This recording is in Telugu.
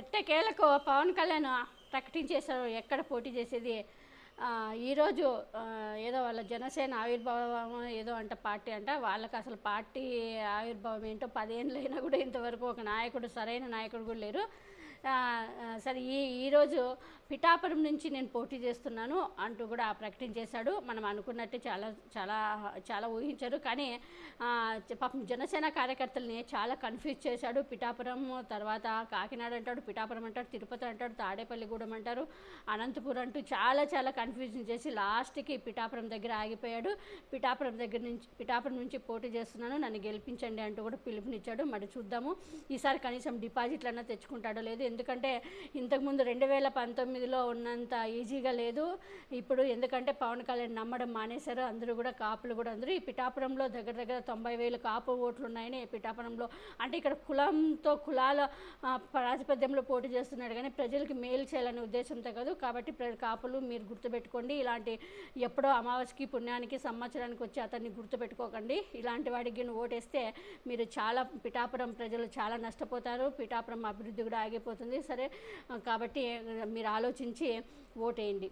ఎట్టకేలకు పవన్ కళ్యాణ్ ప్రకటించేశారు ఎక్కడ పోటీ చేసేది? ఈరోజు ఏదో వాళ్ళ జనసేన ఆవిర్భావం ఏదో అంట పార్టీ అంట వాళ్ళకి అసలు పార్టీ ఆవిర్భావం ఏంటో పదేళ్ళైనా కూడా ఇంతవరకు ఒక నాయకుడు సరైన నాయకుడు కూడా లేరు. సరే ఈ ఈరోజు పిఠాపురం నుంచి నేను పోటీ చేస్తున్నాను అంటూ కూడా ప్రకటించేశాడు. మనం అనుకున్నట్టే చాలా చాలా చాలా ఊహించారు. కానీ పాపం జనసేన కార్యకర్తల్ని చాలా కన్ఫ్యూజ్ చేశాడు. పిఠాపురం తర్వాత కాకినాడ అంటాడు పిఠాపురం అంటాడు తిరుపతి అంటాడు తాడేపల్లిగూడెం అంటారు అనంతపురం అంటూ చాలా చాలా కన్ఫ్యూజన్ చేసి లాస్ట్కి పిఠాపురం దగ్గర ఆగిపోయాడు. పిఠాపురం దగ్గర నుంచి పిఠాపురం నుంచి పోటీ చేస్తున్నాను నన్ను గెలిపించండి అంటూ కూడా పిలుపునిచ్చాడు. మరి చూద్దాము ఈసారి కనీసం డిపాజిట్లన్నా తెచ్చుకుంటాడో లేదు ఎందుకంటే ఇంతకుముందు రెండు వేల పంతొమ్మిదిలో ఉన్నంత ఈజీగా లేదు. ఇప్పుడు ఎందుకంటే పవన్ కళ్యాణ్ నమ్మడం మానేశారు. అందరూ కూడా కాపులు కూడా అందరూ ఈ పిఠాపురంలో దగ్గర దగ్గర తొంభై వేలు కాపు ఓట్లు ఉన్నాయని పిఠాపురంలో అంటే ఇక్కడ కులంతో కులాల ప్రాతిపద్యంలో పోటీ చేస్తున్నాడు కానీ ప్రజలకి మేలు చేయాలనే ఉద్దేశంతో కాదు. కాబట్టి కాపులు మీరు గుర్తుపెట్టుకోండి. ఇలాంటి ఎప్పుడో అమావాస్యకి పుణ్యానికి సంవత్సరానికి వచ్చి అతన్ని గుర్తుపెట్టుకోకండి. ఇలాంటి వాడికి ఓటేస్తే మీరు చాలా పిఠాపురం ప్రజలు చాలా నష్టపోతారు. పిఠాపురం అభివృద్ధి కూడా ఆగిపోతుంది. సరే కాబట్టి మీరు ఆలోచించి ఓటేయండి.